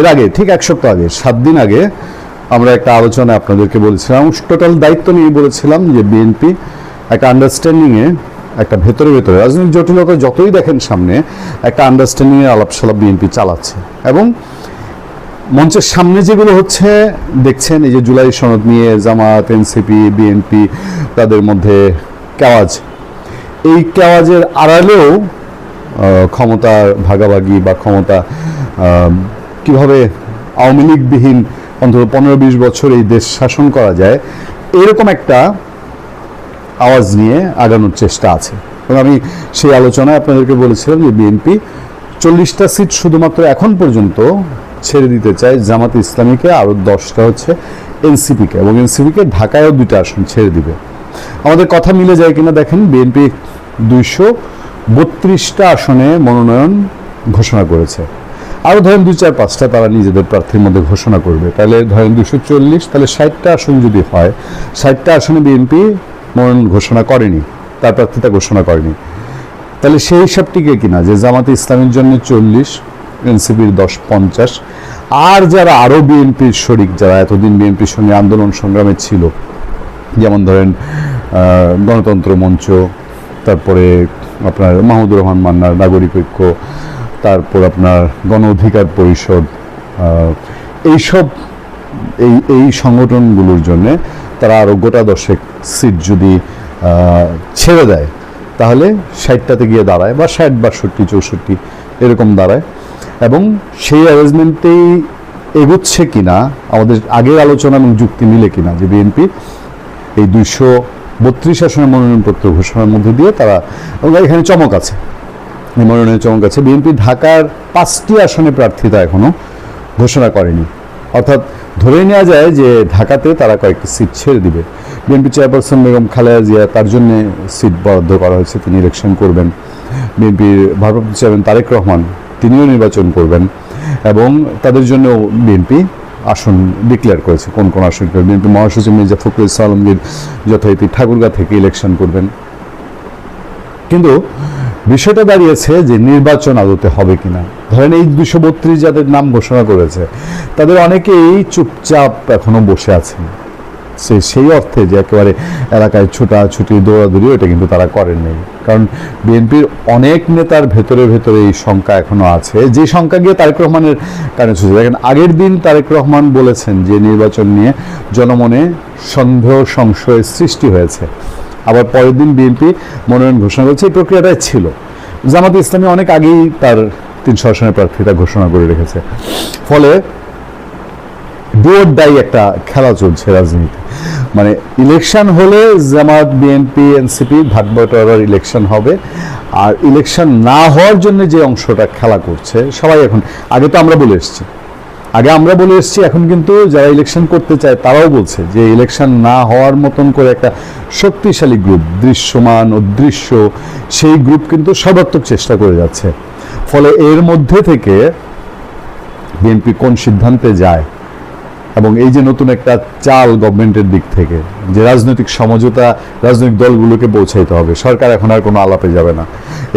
এর আগে, ঠিক এক সপ্তাহ আগে, সাত দিন আগে আমরা একটা আলোচনা আপনাদেরকে বলেছিলাম টোটাল দায়িত্ব নিয়ে বলেছিলাম যে বিএনপি একটা আন্ডারস্ট্যান্ডিংয়ে একটা ভেতরে ভেতরে, রাজনৈতিক জটিলতা যতই দেখেন সামনে, একটা আন্ডারস্ট্যান্ডিংয়ের আলাপসালাপ বিএনপি চালাচ্ছে। এবং মঞ্চের সামনে যেগুলো হচ্ছে, দেখছেন এই যে জুলাই সনদ নিয়ে জামাত এনসিপি বিএনপি তাদের মধ্যে কেওয়াজ। এই কেওয়াজের আড়ালেও ক্ষমতার ভাগাভাগি বা ক্ষমতা কীভাবে আওয়ামী লীগবিহীন অন্তত পনেরো বিশ বছর এই দেশ শাসন করা যায়, এরকম একটা আওয়াজ নিয়ে আগানোর চেষ্টা আছে। এবং আমি সেই আলোচনায় আপনাদেরকে বলেছিলাম যে বিএনপি চল্লিশটা সিট শুধুমাত্র এখন পর্যন্ত ছেড়ে দিতে চায় জামাত ইসলামীকে, আরও দশটা হচ্ছে এনসিপিকে এবং এনসিপিকে ঢাকায়ও দুইটা আসন ছেড়ে দিবে। আমাদের কথা মিলে যায় কিনা দেখেন, বিএনপি দুইশো বত্রিশটা আসনে মনোনয়ন ঘোষণা করেছে। আরও ধরেন দুই চার পাঁচটা তারা নিজেদের প্রার্থীর মধ্যে ঘোষণা করবে। তাহলে ধরেন দুশো চল্লিশ, তাহলে ষাটটা আসন যদি হয়, ষাটটা আসনে বিএনপি মনোনয়ন ঘোষণা করেনি, তার প্রার্থিতা ঘোষণা করেনি। তাহলে সেই হিসাবটিকে কিনা, যে জামাতে ইসলামের জন্য চল্লিশ, এনসিপির দশ পঞ্চাশ, আর যারা আরও বিএনপির শরিক, যারা এতদিন বিএনপির সঙ্গে আন্দোলন সংগ্রামে ছিল, যেমন ধরেন গণতন্ত্র মঞ্চ, তারপরে আপনার মাহমুদুর রহমান মান্নার নাগরিক ঐক্য তারপর আপনার গণ অধিকার পরিষদ এইসব, এই এই সংগঠনগুলোর জন্যে তারা আরও গোটা দশেক সিট যদি ছেড়ে দেয়, তাহলে ষাটটাতে গিয়ে দাঁড়ায় বা ষাট, বাষট্টি, চৌষট্টি এরকম দাঁড়ায়। এবং সেই অ্যারেঞ্জমেন্টেই এগোচ্ছে কিনা, আমাদের আগের আলোচনা এবং যুক্তি মিলে কিনা যে বিএনপি, এই দুইশো বত্রিশ আসনের মনোনয়নপত্র ঘোষণার মধ্যে দিয়ে তারা, এবং এখানে চমক আছে। এই মনোনয়নের চমক আছে। বিএনপি ঢাকার পাঁচটি আসনে প্রার্থিতা এখনও ঘোষণা করেনি। অর্থাৎ ধরে নেওয়া যায় যে ঢাকাতে তারা কয়েকটি সিট ছেড়ে দিবে। বিএনপি চেয়ারপারসন বেগম খালেদা জিয়া তার জন্য সিট বরাদ্দ করা হয়েছে, তিনি ইলেকশন করবেন। বিএনপির ভারপ্রাপ্ত চেয়ারম্যান তারেক রহমান, তিনিও নির্বাচন করবেন। এবং তাদের জন্য বিএনপি আসন ডিক্লেয়ার করেছে। কোন কোন আসন বিএনপি মহাসচিব মির্জা ফখরুল আলমগীর যথারীতি ঠাকুরগা থেকে ইলেকশন করবেন। কিন্তু বিষয়টা দাঁড়িয়েছে যে নির্বাচন আদতে হবে কিনা। ধরেন এই দুশো বত্রিশ যাদের নাম ঘোষণা করেছে, তাদের অনেকেই চুপচাপ এখনও বসে আছেন। সে সেই অর্থে যে একেবারে এলাকায় ছোটাছুটি দৌড়াদৌড়ি ওটা কিন্তু তারা করেন নাই। কারণ বিএনপির অনেক নেতার ভেতরে ভেতরে এই শঙ্কা এখনও আছে। যে শঙ্কা গিয়ে তারেক রহমানের কারণে ছুটে দেখেন, আগের দিন তারেক রহমান বলেছেন যে নির্বাচন নিয়ে জনমনে সন্দেহ সংশয়ের সৃষ্টি হয়েছে। আবার পরের দিন বিএনপি মনোনয়ন ঘোষণা করেছে। এই প্রক্রিয়াটাই ছিল। জামাত ইসলামী অনেক আগেই তার তিনশো আসনের প্রার্থীতা ঘোষণা করে রেখেছে। ফলে ডুয়োর ডাই একটা খেলা চলছে রাজনীতি মানে ইলেকশন হলে জামাত বিএনপি এনসিপি ভাগ বটোয়ারার ইলেকশন হবে। আর ইলেকশন না হওয়ার জন্য যে অংশটা খেলা করছে, সবাই এখন, আগে তো আমরা বলে এসেছি আগে আমরা বলে এসেছি, এখন কিন্তু যারা ইলেকশন করতে চায় তারাও বলছে যে ইলেকশন না হওয়ার মতন করে একটা শক্তিশালী গ্রুপ দৃশ্যমান অদৃশ্য সেই গ্রুপ কিন্তু সর্বাত্মক চেষ্টা করে যাচ্ছে। ফলে এর মধ্যে থেকে বিএনপি কোন সিদ্ধান্তে যায় এবং এই যে নতুন একটা চাল গভর্নমেন্টের দিক থেকে, যে রাজনৈতিক সমঝোতা, রাজনৈতিক দলগুলোকে পৌঁছাইতে হবে, সরকার এখন আর কোনো আলাপে যাবে না।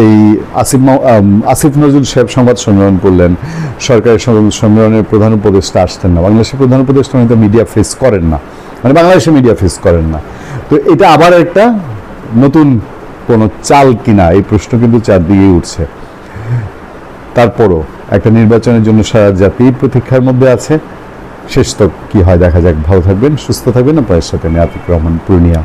এই আসিফ আসিফ নজরুল সাহেব সংবাদ সম্মেলন করলেন, সরকারের সম্মেলনের প্রধান উপদেষ্টা আসতেন না। বাংলাদেশের প্রধান উপদেষ্টা হয়তো মিডিয়া ফেস করেন না। মানে বাংলাদেশে মিডিয়া ফেস করেন না। তো এটা আবার একটা নতুন কোনো চাল কিনা, এই প্রশ্ন কিন্তু চারদিকেই উঠছে। তারপরও একটা নির্বাচনের জন্য সারা জাতি প্রতীক্ষার মধ্যে আছে। শেষ তো কি হয়, দেখা যাক। ভালো থাকবেন, সুস্থ থাকবেন। আপনার সাথে আমি আতিক রহমান, পূর্ণিয়া।